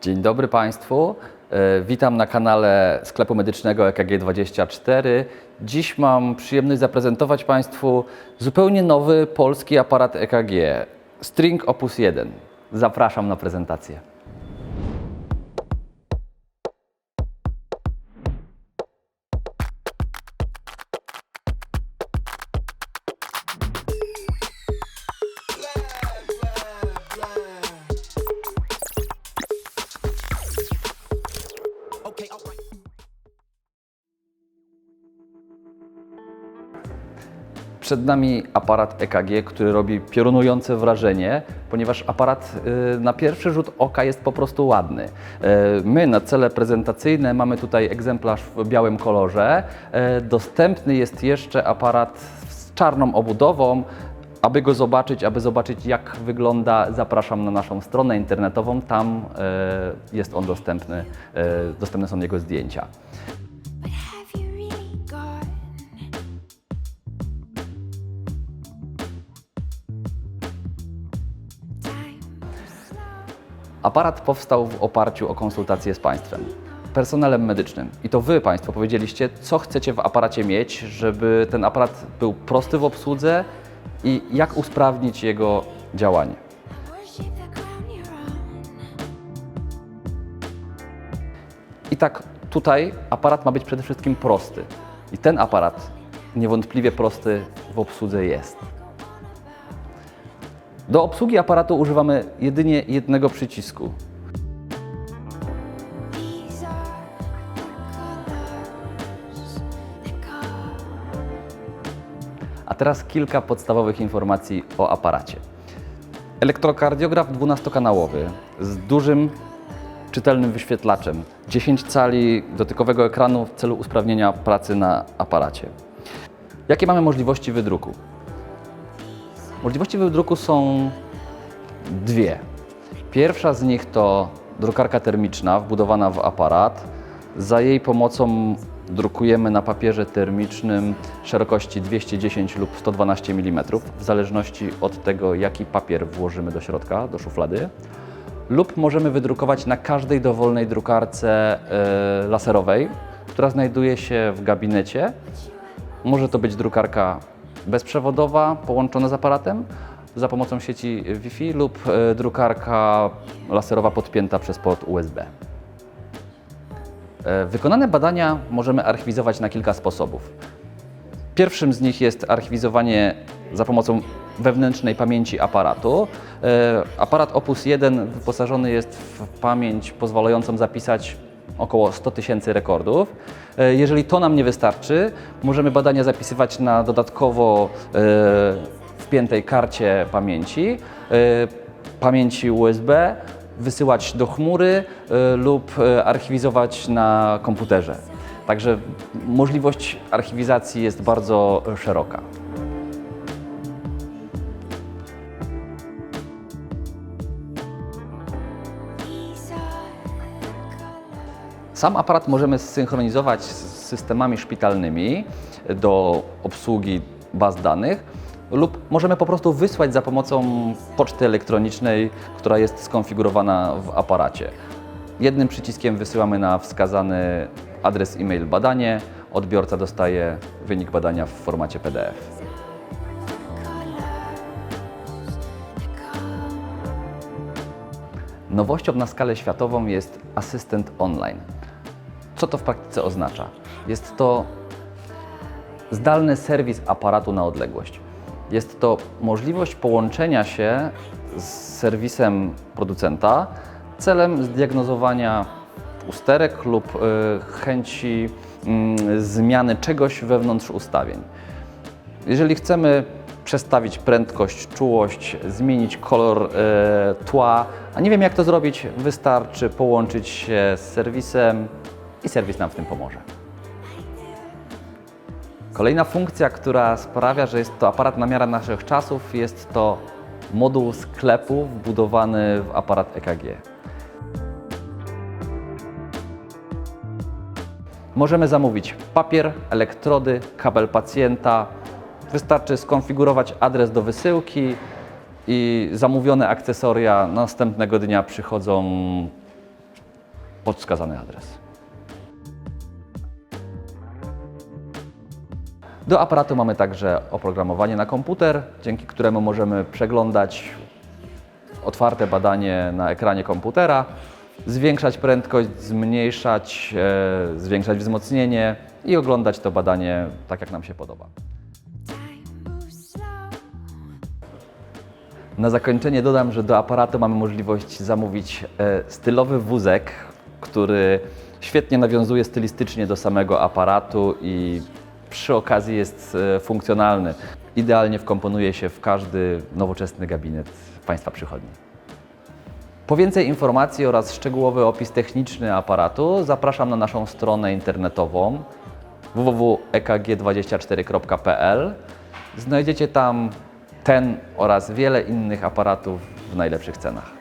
Dzień dobry Państwu. E, Witam na kanale sklepu medycznego E EKG24. Dziś mam przyjemność zaprezentować Państwu zupełnie nowy polski aparat EKG String Opus 1. Zapraszam na prezentację. Przed nami aparat EKG, który robi piorunujące wrażenie, ponieważ aparat y, na pierwszy rzut oka jest po prostu ładny. Y, My na cele prezentacyjne mamy tutaj egzemplarz w białym kolorze. Y, Dostępny jest jeszcze aparat z czarną obudową. Aby go zobaczyć, aby zobaczyć jak wygląda, zapraszam na naszą stronę internetową. Tam jest on dostępny, dostępne są jego zdjęcia. Aparat powstał w oparciu o konsultacje z Państwem, personelem medycznym. I to Wy, Państwo, powiedzieliście, co chcecie w aparacie mieć, żeby ten aparat był prosty w obsłudze i jak usprawnić jego działanie. I tak tutaj aparat ma być przede wszystkim prosty. I ten aparat niewątpliwie prosty w obsłudze jest. Do obsługi aparatu używamy jedynie jednego przycisku. A teraz kilka podstawowych informacji o aparacie. Elektrokardiograf 12-kanałowy z dużym, czytelnym wyświetlaczem, 10 cali dotykowego ekranu w celu usprawnienia pracy na aparacie. Jakie mamy możliwości wydruku? Możliwości wydruku są dwie. Pierwsza z nich to drukarka termiczna wbudowana w aparat. Za jej pomocą drukujemy na papierze termicznym szerokości 210 lub 112 mm, w zależności od tego, jaki papier włożymy do środka, do szuflady. Lub możemy wydrukować na każdej dowolnej drukarce e, laserowej, która znajduje się w gabinecie. Może to być drukarka bezprzewodowa połączona z aparatem za pomocą sieci Wi-Fi lub e, drukarka laserowa podpięta przez port USB. E, Wykonane badania możemy archiwizować na kilka sposobów. Pierwszym z nich jest archiwizowanie za pomocą wewnętrznej pamięci aparatu. E, Aparat Opus 1 wyposażony jest w pamięć pozwalającą zapisać około 100 tysięcy rekordów. E, Jeżeli to nam nie wystarczy, możemy badania zapisywać na dodatkowo e, wpiętej karcie pamięci, e, pamięci USB, wysyłać do chmury lub archiwizować na komputerze. Także możliwość archiwizacji jest bardzo szeroka. Sam aparat możemy zsynchronizować z systemami szpitalnymi do obsługi baz danych lub możemy po prostu wysłać za pomocą poczty elektronicznej, która jest skonfigurowana w aparacie. Jednym przyciskiem wysyłamy na wskazany adres e-mail badanie, odbiorca dostaje wynik badania w formacie PDF. Nowością na skalę światową jest asystent online. Co to w praktyce oznacza? Jest to zdalny serwis aparatu na odległość. Jest to możliwość połączenia się z serwisem producenta celem zdiagnozowania usterek lub y, chęci mm, zmiany czegoś wewnątrz ustawień. Jeżeli chcemy przestawić prędkość, czułość, zmienić kolor e, tła, a nie wiem jak to zrobić, wystarczy połączyć się z serwisem i serwis nam w tym pomoże. Kolejna funkcja, która sprawia, że jest to aparat na miarę naszych czasów, jest to moduł sklepu wbudowany w aparat EKG. Możemy zamówić papier, elektrody, kabel pacjenta. Wystarczy skonfigurować adres do wysyłki i zamówione akcesoria następnego dnia przychodzą pod wskazany adres. Do aparatu mamy także oprogramowanie na komputer, dzięki któremu możemy przeglądać otwarte badanie na ekranie komputera, zwiększać prędkość, zmniejszać, e, zwiększać wzmocnienie i oglądać to badanie tak, jak nam się podoba. Na zakończenie dodam, że do aparatu mamy możliwość zamówić e, stylowy wózek, który świetnie nawiązuje stylistycznie do samego aparatu i przy okazji jest e, funkcjonalny. Idealnie wkomponuje się w każdy nowoczesny gabinet Państwa przychodni. Po więcej informacji oraz szczegółowy opis techniczny aparatu zapraszam na naszą stronę internetową www.ekg24.pl. Znajdziecie tam ten oraz wiele innych aparatów w najlepszych cenach.